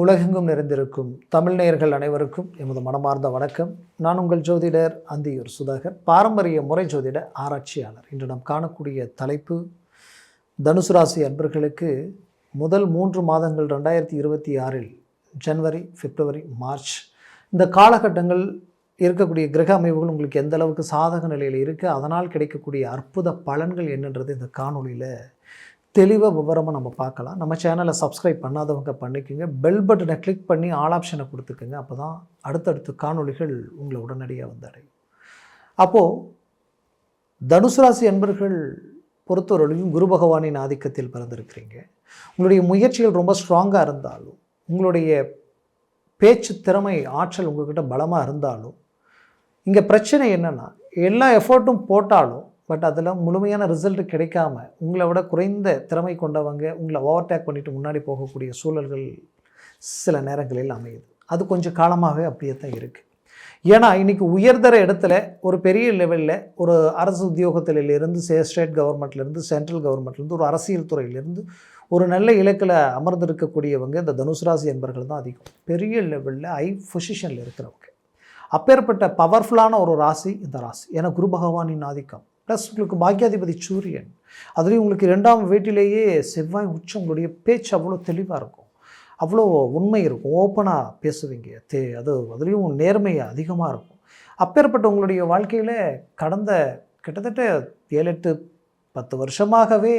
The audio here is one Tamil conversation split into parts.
உலகெங்கும் நிறைந்திருக்கும் தமிழ் நேயர்கள் அனைவருக்கும் எமது மனமார்ந்த வணக்கம். நான் உங்கள் ஜோதிடர் அந்தியூர் சுதாகர் பாரம்பரிய முறை ஜோதிட ஆராய்ச்சியாளர். இன்று நாம் காணக்கூடிய தலைப்பு தனுசு ராசி அன்பர்களுக்கு முதல் மூன்று மாதங்கள் ரெண்டாயிரத்தி இருபத்தி ஆறில் ஜனவரி பிப்ரவரி மார்ச் இந்த காலகட்டங்கள் இருக்கக்கூடிய கிரக அமைப்புகள் உங்களுக்கு எந்த அளவுக்கு சாதக நிலையில் இருக்குது அதனால் கிடைக்கக்கூடிய அற்புத பலன்கள் என்னன்றது இந்த காணொலியில் தெளிவாக விவரமாக நம்ம பார்க்கலாம். நம்ம சேனலை சப்ஸ்கிரைப் பண்ணாதவங்க பண்ணிக்கோங்க. பெல் பட்டனை கிளிக் பண்ணி ஆல் ஆப்ஷனை கொடுத்துக்கோங்க. அப்போ தான் அடுத்தடுத்த காணொளிகள் உங்களை உடனடியாக வந்தடையும் அப்போது தனுசு ராசி அன்பர்கள் பொறுத்தவரையிலும் குரு பகவானின் ஆதிக்கத்தில் பிறந்திருக்கிறீங்க. உங்களுடைய முயற்சிகள் ரொம்ப ஸ்ட்ராங்காக இருந்தாலும் உங்களுடைய பேச்சு திறமை ஆற்றல் உங்கள்கிட்ட பலமாக இருந்தாலும் இங்கே பிரச்சனை என்னென்னா எல்லா எஃபர்ட்டும் போட்டாலும் பட் அதில் முழுமையான ரிசல்ட் கிடைக்காம உங்களை விட குறைந்த திறமை கொண்டவங்க உங்களை ஓவர்டேக் பண்ணிவிட்டு முன்னாடி போகக்கூடிய சூழல்கள் சில நேரங்களில் அமையுது. அது கொஞ்சம் காலமாகவே அப்படியே தான் இருக்குது ஏன்னா இன்றைக்கி உயர்தர இடத்துல ஒரு பெரிய லெவலில் ஒரு அரசு உத்தியோகத்திலிருந்து சே ஸ்டேட் கவர்மெண்ட்லேருந்து சென்ட்ரல் கவர்மெண்ட்லேருந்து ஒரு அரசியல் துறையிலேருந்து ஒரு நல்ல இலக்கில் அமர்ந்திருக்கக்கூடியவங்க இந்த தனுசு ராசி என்பர்கள் தான் அதிகம். பெரிய லெவலில் ஹை பொசிஷனில் இருக்கிறவங்க. அப்பேற்பட்ட பவர்ஃபுல்லான ஒரு ராசி இந்த ராசி. ஏன்னா குரு பகவானின் ஆதிக்கம். ப்ளஸ் உங்களுக்கு பாக்கியாதிபதி சூரியன். அதுலேயும் உங்களுக்கு இரண்டாம் வீட்டிலேயே செவ்வாய் உச்சம் உங்களுடைய பேச்சு அவ்வளோ தெளிவாக இருக்கும். அவ்வளோ உண்மை இருக்கும். ஓப்பனாக பேசுவீங்க. தே அது அதுலேயும் நேர்மை அதிகமாக இருக்கும். அப்பேற்பட்ட உங்களுடைய வாழ்க்கையில் கடந்த கிட்டத்தட்ட ஏழு எட்டு பத்து வருஷமாகவே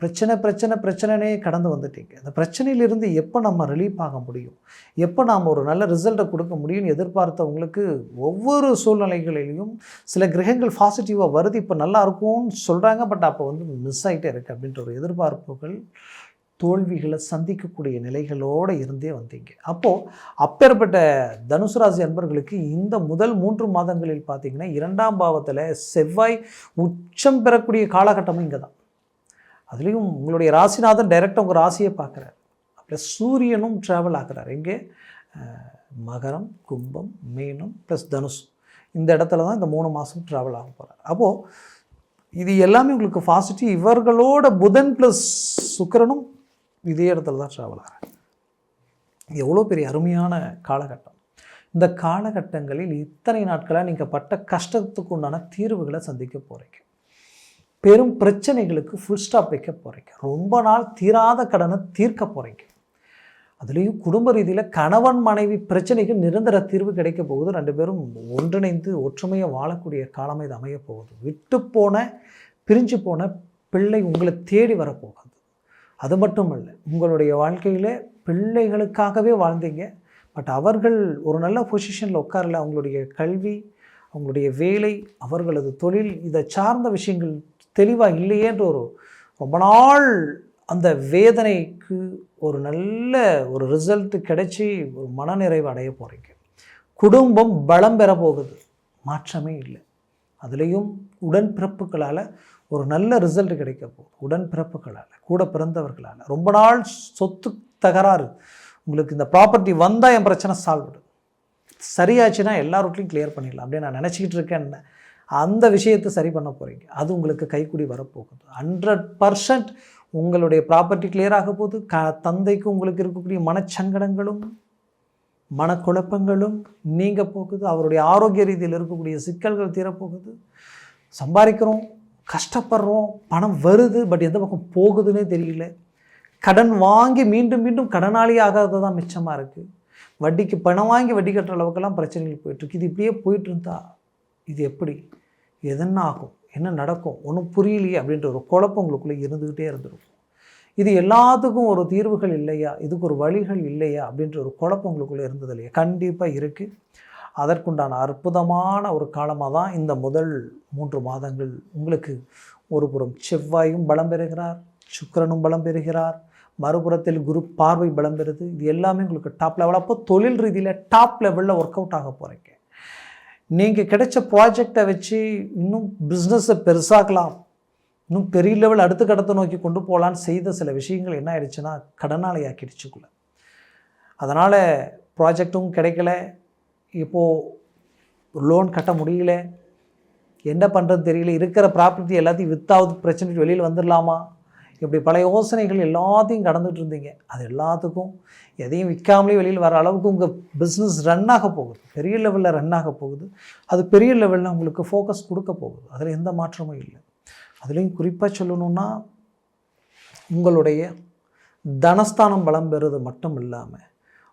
பிரச்சனை பிரச்சனை பிரச்சனைனே கடந்து வந்துட்டீங்க. அந்த பிரச்சனையிலிருந்து எப்போ நம்ம ரிலீஃப் ஆக முடியும்? எப்போ நாம் ஒரு நல்ல ரிசல்ட்டை கொடுக்க முடியும்னு எதிர்பார்த்தவங்களுக்கு ஒவ்வொரு சூழ்நிலைகளிலையும் சில கிரகங்கள் பாசிட்டிவாக வருது இப்போ நல்லா இருக்கும்னு சொல்கிறாங்க பட் அப்போ வந்து மிஸ் ஆகிட்டே இருக்குது அப்படின்ற ஒரு எதிர்பார்ப்புகள் தோல்விகளை சந்திக்கக்கூடிய நிலைகளோடு இருந்தே வந்தீங்க. அப்போது அப்பேற்பட்ட தனுசு ராசி அன்பர்களுக்கு இந்த முதல் மூன்று மாதங்களில் பார்த்தீங்கன்னா இரண்டாம் பாவத்தில் செவ்வாய் உச்சம் பெறக்கூடிய காலகட்டமும் இங்கே தான் அதுலேயும் உங்களுடைய ராசிநாதன் டைரெக்டாக உங்கள் ராசியை பார்க்குறாரு. ப்ளஸ் சூரியனும் ட்ராவல் ஆகிறார் எங்கே? மகரம் கும்பம் மீனம் ப்ளஸ் தனுஷ் இந்த இடத்துல தான் இந்த மூணு மாதம் ட்ராவல் ஆக போகிறார் அப்போது இது எல்லாமே உங்களுக்கு பாசிட்டிவ் இவர்களோட புதன் ப்ளஸ் சுக்கரனும் இதே இடத்துல தான் ட்ராவல் ஆகிறார். எவ்வளோ பெரிய அருமையான காலகட்டம். இந்த காலகட்டங்களில் இத்தனை நாட்களாக நீங்கள் பட்ட கஷ்டத்துக்கு உண்டான தீர்வுகளை சந்திக்க போகிறீங்க பெரும் பிரச்சனைகளுக்கு ஃபுல் ஸ்டாப் வைக்க போகிறீங்க ரொம்ப நாள் தீராத கடனை தீர்க்க போகிறீங்க அதுலேயும் குடும்ப ரீதியில் கணவன் மனைவி பிரச்சனைக்கு நிரந்தர தீர்வு கிடைக்க போகுது. ரெண்டு பேரும் ஒன்றிணைந்து ஒற்றுமையாக வாழக்கூடிய காலமாக இது அமைய போகுது. விட்டு போன பிரிஞ்சு போன பிள்ளை உங்களை தேடி வரப்போகுது அது மட்டும் இல்லை உங்களுடைய வாழ்க்கையில் பிள்ளைகளுக்காகவே வாழ்ந்தீங்க. பட் அவர்கள் ஒரு நல்ல பொசிஷனில் உட்காரல அவங்களுடைய கல்வி அவங்களுடைய வேலை அவர்களது தொழில் இதை சார்ந்த விஷயங்கள் தெளிவாக இல்லையேன்ற ஒரு ரொம்ப நாள் அந்த வேதனைக்கு ஒரு நல்ல ஒரு ரிசல்ட் கிடைச்சி ஒரு மனநிறைவு அடைய போகிறீங்க குடும்பம் பலம் பெற போகுது. மாற்றமே இல்லை. அதுலேயும் உடன்பிறப்புகளால் ஒரு நல்ல ரிசல்ட் கிடைக்க போகுது. உடன்பிறப்புகளால் கூட பிறந்தவர்களால். ரொம்ப நாள் சொத்து தகராறு. உங்களுக்கு இந்த ப்ராப்பர்ட்டி வந்தால் என் பிரச்சனை சால்வ் சரியாச்சுன்னா எல்லா ரூட்லையும் கிளியர் பண்ணிடலாம். அப்படின்னு நான் நினச்சிக்கிட்டு இருக்கேன். என்ன அந்த விஷயத்தை சரி பண்ண போகிறீங்க அது உங்களுக்கு கைக்குடி வரப்போகுது. ஹண்ட்ரட் பர்சன்ட் உங்களுடைய ப்ராப்பர்ட்டி கிளியர் ஆக போகுது. க தந்தைக்கு உங்களுக்கு இருக்கக்கூடிய மனச்சங்கடங்களும் மனக்குழப்பங்களும் நீங்க போகுது. அவருடைய ஆரோக்கிய ரீதியில் இருக்கக்கூடிய சிக்கல்கள் தீரப்போகுது. சம்பாதிக்கிறோம் கஷ்டப்படுறோம் பணம் வருது பட் எந்த பக்கம் போகுதுன்னே தெரியல. கடன் வாங்கி மீண்டும் மீண்டும் கடனாளி ஆகாதது தான் மிச்சமாக இருக்குது வட்டிக்கு பணம் வாங்கி வட்டி கட்டுற அளவுக்கெல்லாம் பிரச்சனைகள் போயிட்டுருக்கு இது இப்படியே போயிட்டு இருந்தா இது எப்படி? எதென்ன ஆகும் என்ன நடக்கும்? ஒன்றும் புரியலையே அப்படின்ற ஒரு குழப்பம் உங்களுக்குள்ளே இருந்துக்கிட்டே இருந்திருக்கும். இது எல்லாத்துக்கும் ஒரு தீர்வுகள் இல்லையா? இதுக்கு ஒரு வழிகள் இல்லையா? அப்படின்ற ஒரு குழப்பம் உங்களுக்குள்ளே இருந்தது இல்லையா? கண்டிப்பாக இருக்குது அதற்குண்டான அற்புதமான ஒரு காலமாக தான் இந்த முதல் மூன்று மாதங்கள். உங்களுக்கு ஒரு புறம் செவ்வாயும் பலம் பெறுகிறார் சுக்கிரனும் பலம் பெறுகிறார் மறுபுறத்தில் குரு பார்வை பலம் பெறுது. இது எல்லாமே உங்களுக்கு டாப் லெவல் அப்போ தொழில் ரீதியில் டாப் லெவலில் ஒர்க் அவுட் ஆக போகிறீங்க நீங்கள் கிடைச்ச ப்ராஜெக்டை வச்சு இன்னும் பிஸ்னஸை பெருசாக்கலாம். இன்னும் பெரிய லெவல் அடுத்த கடத்தை நோக்கி கொண்டு போகலான்னு செய்த சில விஷயங்கள் என்ன ஆயிடுச்சுன்னா கடனாளி ஆக்கிடுச்சுக்குள்ள அதனால் ப்ராஜெக்ட்டும் கிடைக்கல. இப்போது லோன் கட்ட முடியல. என்ன பண்ணுறது தெரியல. இருக்கிற ப்ராப்பர்ட்டி எல்லாத்தையும் வித்தாவது பிரச்சனைக்கு வெளியில் வந்துடலாமா இப்படி பல யோசனைகள் எல்லாத்தையும் கடந்துட்டு இருந்தீங்க. அது எல்லாத்துக்கும் எதையும் விற்காமலே வெளியில் வர அளவுக்கு உங்கள் பிஸ்னஸ் ரன் ஆக போகுது. பெரிய லெவலில் ரன் ஆக போகுது. அது பெரிய லெவலில் உங்களுக்கு ஃபோக்கஸ் கொடுக்க போகுது. அதில் எந்த மாற்றமும் இல்லை. அதுலேயும் குறிப்பாக சொல்லணுன்னா உங்களுடைய தனஸ்தானம் பலம் பெறுவது மட்டும் இல்லாமல்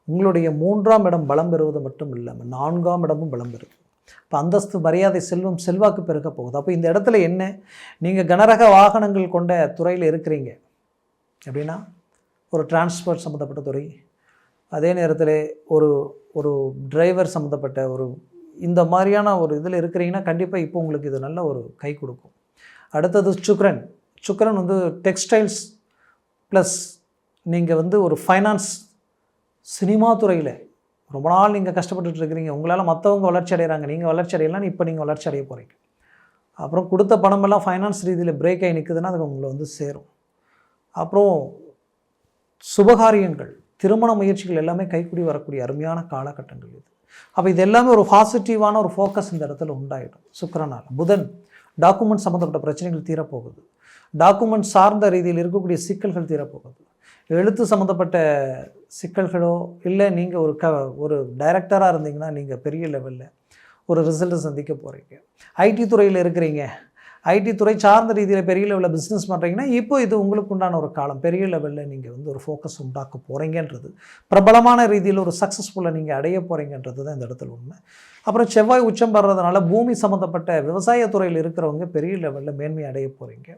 உங்களுடைய மூன்றாம் இடம் பலம் பெறுவது மட்டும் இல்லாமல் நான்காம் இடமும் பலம் பெறுது. இப்போ அந்தஸ்து மரியாதை செல்வம் செல்வாக்கு பெருக போகுது. அப்போ இந்த இடத்துல என்ன? நீங்கள் கனரக வாகனங்கள் கொண்ட துறையில் இருக்கிறீங்க. அப்படின்னா ஒரு டிரான்ஸ்போர்ட் சம்மந்தப்பட்ட துறை. அதே நேரத்தில் ஒரு ஒரு டிரைவர் சம்மந்தப்பட்ட ஒரு இந்த மாதிரியான ஒரு இதில் இருக்கிறீங்கன்னா கண்டிப்பாக இப்போ உங்களுக்கு இது நல்ல ஒரு கை கொடுக்கும். அடுத்தது சுக்ரன் சுக்ரன் வந்து டெக்ஸ்டைல்ஸ் ப்ளஸ் நீங்கள் வந்து ஒரு ஃபைனான்ஸ் சினிமா துறையில் ரொம்ப நாள் நீங்கள் கஷ்டப்பட்டுட்டு இருக்கிறீங்க. உங்களால் மற்றவங்க வளர்ச்சி அடைகிறாங்க நீங்கள் வளர்ச்சி அடையலாம் இப்போ நீங்கள் வளர்ச்சி அடைய போகிறீங்க அப்புறம் கொடுத்த பணமெல்லாம் ஃபைனான்ஸ் ரீதியில் பிரேக் ஆகி நிற்குதுன்னா அது உங்களை வந்து சேரும். அப்புறம் சுபகாரியங்கள் திருமண முயற்சிகள் எல்லாமே கைக்கூடி வரக்கூடிய அருமையான காலகட்டங்கள் இது. அப்போ இது எல்லாமே ஒரு பாசிட்டிவான ஒரு ஃபோக்கஸ் இந்த இடத்துல உண்டாயிடும். சுக்கரனால் புதன் டாக்குமெண்ட் சம்மந்தப்பட்ட பிரச்சனைகள் தீரப்போகுது. டாக்குமெண்ட் சார்ந்த ரீதியில் இருக்கக்கூடிய சிக்கல்கள் தீரப்போகுது. எழுத்து சம்மந்தப்பட்ட சிக்கல்களோ இல்லை நீங்கள் ஒரு க ஒரு டைரக்டராக இருந்தீங்கன்னா நீங்கள் பெரிய லெவலில் ஒரு ரிசல்ட்டை சந்திக்க போகிறீங்க ஐடி துறையில் இருக்கிறீங்க. ஐடி துறை சார்ந்த ரீதியில் பெரிய லெவலில் பிஸ்னஸ் பண்ணுறீங்கன்னா இப்போ இது உங்களுக்கு உண்டான ஒரு காலம். பெரிய லெவலில் நீங்கள் வந்து ஒரு ஃபோக்கஸ் உண்டாக்க போகிறீங்கன்றது பிரபலமான ரீதியில் ஒரு சக்ஸஸ்ஃபுல்லாக நீங்கள் அடைய போகிறீங்கன்றது தான் இந்த இடத்துல உண்மை. அப்புறம் செவ்வாய் உச்சம் படுறதுனால பூமி சம்மந்தப்பட்ட விவசாயத்துறையில் இருக்கிறவங்க பெரிய லெவலில் மேன்மை அடைய போகிறீங்க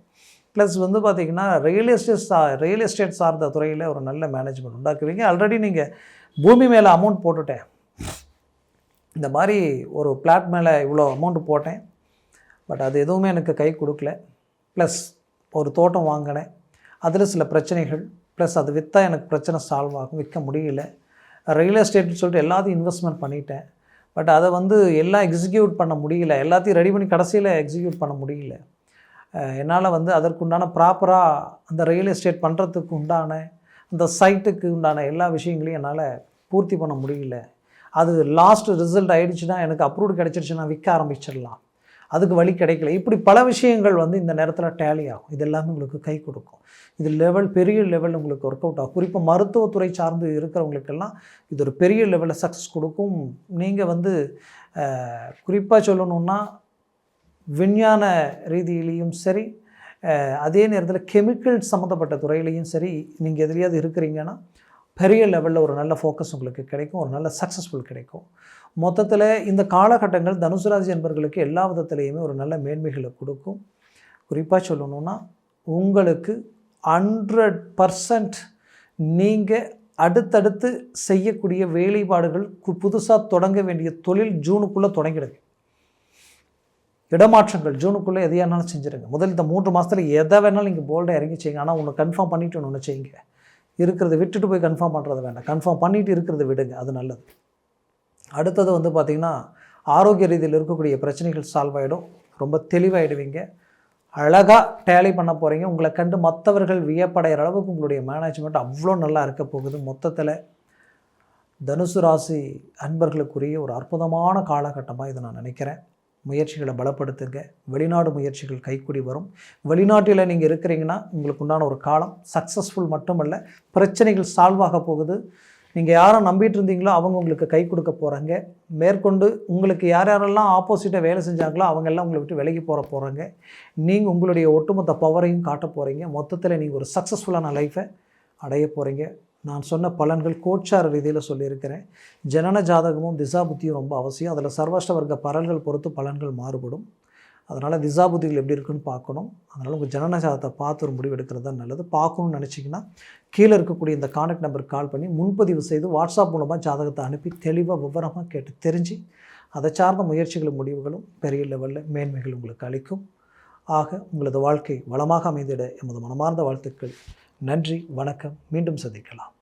ப்ளஸ் வந்து பார்த்திங்கன்னா ரியல் எஸ்டேட் சா ரியல் எஸ்டேட் சார்ந்த துறையில் ஒரு நல்ல மேனேஜ்மெண்ட் உண்டாக்குவீங்க. ஆல்ரெடி நீங்கள் பூமி மேலே அமௌண்ட் போட்டுட்டேன். இந்த மாதிரி ஒரு பிளாட் மேலே இவ்வளோ அமௌண்ட் போட்டேன். பட் அது எதுவுமே எனக்கு கை கொடுக்கல. ப்ளஸ் ஒரு தோட்டம் வாங்கினேன். அதில் சில பிரச்சனைகள். ப்ளஸ் அது விற்றா எனக்கு பிரச்சனை சால்வ் ஆகும். விற்க முடியல. ரியல் எஸ்டேட்னு சொல்லிட்டு எல்லாத்தையும் இன்வெஸ்ட்மெண்ட் பண்ணிட்டேன். பட் அதை வந்து எல்லாம் எக்ஸிக்யூட் பண்ண முடியல. எல்லாத்தையும் ரெடி பண்ணி கடைசியில் எக்ஸிக்யூட் பண்ண முடியல. என்னால் வந்து அதற்குண்டான ப்ராப்பராக அந்த ரியல் எஸ்டேட் பண்ணுறதுக்கு உண்டான அந்த சைட்டுக்கு உண்டான எல்லா விஷயங்களையும் என்னால் பூர்த்தி பண்ண முடியல. அது லாஸ்ட் ரிசல்ட் ஆகிடுச்சுன்னா எனக்கு அப்ரூவ்டு கிடச்சிருச்சுன்னா விற்க ஆரம்பிச்சிடலாம். அதுக்கு வழி கிடைக்கல. இப்படி பல விஷயங்கள் வந்து இந்த நேரத்தில் டேலி ஆகும். இது எல்லாமே உங்களுக்கு கை கொடுக்கும். இது லெவல் பெரிய லெவல் உங்களுக்கு ஒர்க் அவுட் ஆகும். குறிப்பாக மருத்துவத்துறை சார்ந்து இருக்கிறவங்களுக்கெல்லாம் இது ஒரு பெரிய லெவலில் சக்ஸஸ் கொடுக்கும். நீங்கள் வந்து குறிப்பாக சொல்லணுன்னா விஞ்ஞான ரீதியிலையும் சரி அதே நேரத்தில் கெமிக்கல் சம்மந்தப்பட்ட துறையிலையும் சரி நீங்கள் எதுலேயாவது இருக்கிறீங்கன்னா பெரிய லெவலில் ஒரு நல்ல ஃபோக்கஸ் உங்களுக்கு கிடைக்கும் ஒரு நல்ல சக்ஸஸ்ஃபுல் கிடைக்கும். மொத்தத்தில் இந்த காலகட்டங்கள் தனுசு ராசி என்பவர்களுக்கு எல்லா விதத்துலேயுமே ஒரு நல்ல மேன்மைகளை கொடுக்கும். குறிப்பாக சொல்லணுன்னா உங்களுக்கு ஹண்ட்ரட் பர்சன்ட் நீங்கள் அடுத்தடுத்து செய்யக்கூடிய வேலைப்பாடுகள் புதுசாக தொடங்க வேண்டிய தொழில் ஜூனுக்குள்ளே தொடங்கிடுது இடமாற்றங்கள் ஜூனுக்குள்ளே எதையானாலும் செஞ்சுருங்க. முதல் இந்த மூன்று மாதத்தில் எதை வேணாலும் நீங்கள் போல்டாக இறங்கி செய்யுங்க. ஆனால் ஒன்று கன்ஃபார்ம் பண்ணிவிட்டு ஒன்று செய்யுங்க. இருக்கிறத விட்டுட்டு போய் கன்ஃபார்ம் பண்ணுறது வேண்டாம். கன்ஃபார்ம் பண்ணிவிட்டு இருக்கிறத விடுங்க. அது நல்லது. அடுத்தது வந்து பார்த்திங்கன்னா ஆரோக்கிய ரீதியில் இருக்கக்கூடிய பிரச்சனைகள் சால்வ் ஆகிடும் ரொம்ப தெளிவாகிடுவீங்க அழகாக டேலி பண்ண போகிறீங்க உங்களை கண்டு மற்றவர்கள் வியப்படைகிற அளவுக்கு உங்களுடைய மேனேஜ்மெண்ட் அவ்வளோ நல்லா இருக்க போகுது. மொத்தத்தில் தனுசு ராசி அன்பர்களுக்குரிய ஒரு அற்புதமான காலகட்டமாக இதை நான் நினைக்கிறேன். முயற்சிகளை பலப்படுத்துங்க. வெளிநாடு முயற்சிகள் கைக்கூடி வரும். வெளிநாட்டில் நீங்கள் இருக்கிறீங்கன்னா உங்களுக்கு உண்டான ஒரு காலம் சக்ஸஸ்ஃபுல் மட்டுமல்ல பிரச்சனைகள் சால்வ் ஆக போகுது. நீங்கள் யாரை நம்பிட்டு இருந்தீங்களோ அவங்க உங்களுக்கு கை கொடுக்க போகிறாங்க மேற்கொண்டு உங்களுக்கு யார் யாரெல்லாம் ஆப்போசிட்டாக வேலை செஞ்சாங்களோ அவங்கெல்லாம் உங்களை விட்டு விலகி போகிற போகிறாங்க நீங்கள் உங்களுடைய ஒட்டுமொத்த பவரையும் காட்ட போகிறீங்க மொத்தத்தில் நீங்கள் ஒரு சக்ஸஸ்ஃபுல்லான லைஃப்பை அடைய போகிறீங்க நான் சொன்ன பலன்கள் கோச்சார ரீதியில் சொல்லியிருக்கிறேன். ஜனன ஜாதகமும் திசா புத்தியும் ரொம்ப அவசியம். அதில் சர்வஷ்ட வர்க்க பலன்கள் பொறுத்து பலன்கள் மாறுபடும். அதனால் திசா புத்திகள் எப்படி இருக்குன்னு பார்க்கணும். அதனால் உங்கள் ஜனன ஜாதகத்தை பார்த்து ஒரு முடிவு எடுக்கிறது தான் நல்லது. பார்க்கணும்னு நினச்சிங்கன்னா கீழே இருக்கக்கூடிய இந்த கான்டாக்ட் நம்பருக்கு கால் பண்ணி முன்பதிவு செய்து வாட்ஸ்அப் மூலமாக ஜாதகத்தை அனுப்பி தெளிவாக விவரமாக கேட்டு தெரிஞ்சு அதை சார்ந்த முயற்சிகளும் முடிவுகளும் பெரிய லெவலில் மேன்மைகள் உங்களுக்கு அளிக்கும். ஆக உங்களது வாழ்க்கை வளமாக அமைந்திட எமது மனமார்ந்த வாழ்த்துக்கள். நன்றி வணக்கம். மீண்டும் சந்திக்கலாம்.